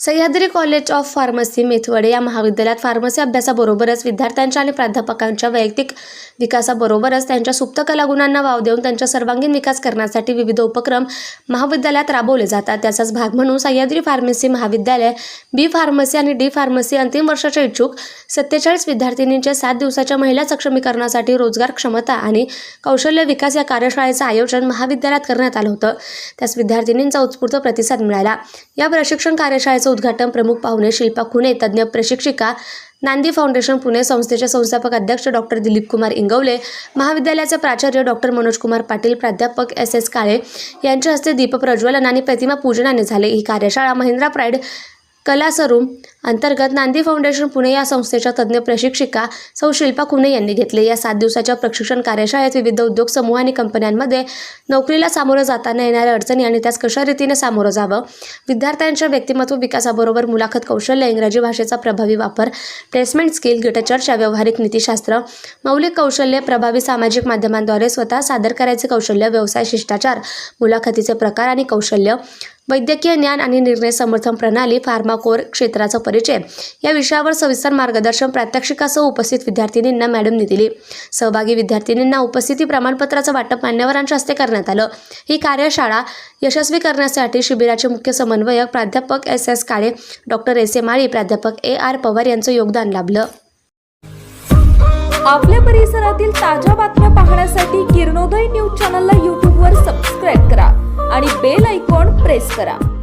Sahyadri college of pharmacy Methwade या महाविद्यालयात pharmacy अभ्यासाबरोबरच विद्यार्थ्यांच्या आणि प्राध्यापकांच्या वैयक्तिक विकासाबरोबरच त्यांच्या सुप्त कलागुणांना वाव देऊन त्यांचा सर्वांगीण विकास करण्यासाठी विविध उपक्रम महाविद्यालयात राबवले जातात. त्याचाच भाग म्हणून सह्याद्री फार्मसी महाविद्यालय बी फार्मसी आणि डी फार्मसी अंतिम वर्षाच्या इच्छुक सत्तेचाळीस विद्यार्थिनींच्या सात दिवसाच्या महिला सक्षमीकरणासाठी रोजगार क्षमता आणि कौशल्य विकास या कार्यशाळेचं आयोजन महाविद्यालयात करण्यात आलं होतं. त्यास विद्यार्थिनींचा उत्स्फूर्त प्रतिसाद मिळाला. या प्रशिक्षण कार्यशाळेचं उद्घाटन प्रमुख पाहुणे शिल्पा खुने तज्ज्ञ प्रशिक्षिका नांदी फाउंडेशन पुणे संस्थेचे संस्थापक अध्यक्ष डॉक्टर दिलीप कुमार इंगवले महाविद्यालयाचे प्राचार्य डॉक्टर मनोज कुमार पाटील प्राध्यापक एस एस काळे यांच्या हस्ते दीपप्रज्वलन आणि प्रतिमा पूजनाने झाले. ही कार्यशाळा महिंद्रा प्राईड कलासरूम अंतर्गत नांदी फाउंडेशन पुणे या संस्थेच्या तज्ज्ञ प्रशिक्षिका सौ शिल्पा खुने यांनी घेतले. या सात दिवसाच्या प्रशिक्षण कार्यशाळेत विविध उद्योग समूह आणि कंपन्यांमध्ये नोकरीला सामोरं जाताना येणाऱ्या अडचणी आणि त्यास कशा रीतीने सामोरं जावं? विद्यार्थ्यांच्या व्यक्तिमत्व विकासाबरोबर मुलाखत कौशल्य इंग्रजी भाषेचा प्रभावी वापर प्लेसमेंट स्किल गटचर्चा व्यावहारिक नीतिशास्त्र मौलिक कौशल्य प्रभावी सामाजिक माध्यमांद्वारे स्वतः सादर करायचे कौशल्य व्यवसाय शिष्टाचार मुलाखतीचे प्रकार आणि कौशल्य वैद्यकीय ज्ञान आणि निर्णय समर्थन प्रणाली फार्माकोर क्षेत्राचा परिचय. या विषयावर सविस्तर मार्गदर्शन प्रात्यक्षिकासह उपस्थित विद्यार्थिनींना मॅडमनी दिली. सहभागी विद्यार्थिनींना उपस्थिती प्रमाणपत्राचं वाटप मान्यवरांच्या हस्ते करण्यात आलं. ही कार्यशाळा यशस्वी करण्यासाठी शिबिराचे मुख्य समन्वयक प्राध्यापक S S Kale doctor S A Mali प्राध्यापक ए आर पवार यांचं योगदान लाभलं. आपल्या परिसरातील ताज्या बातम्या पाहण्यासाठी किरणोदय न्यूज चॅनलला यूट्यूबवर सबस्क्राईब करा आणि बेल ऐकॉन प्रेस करा.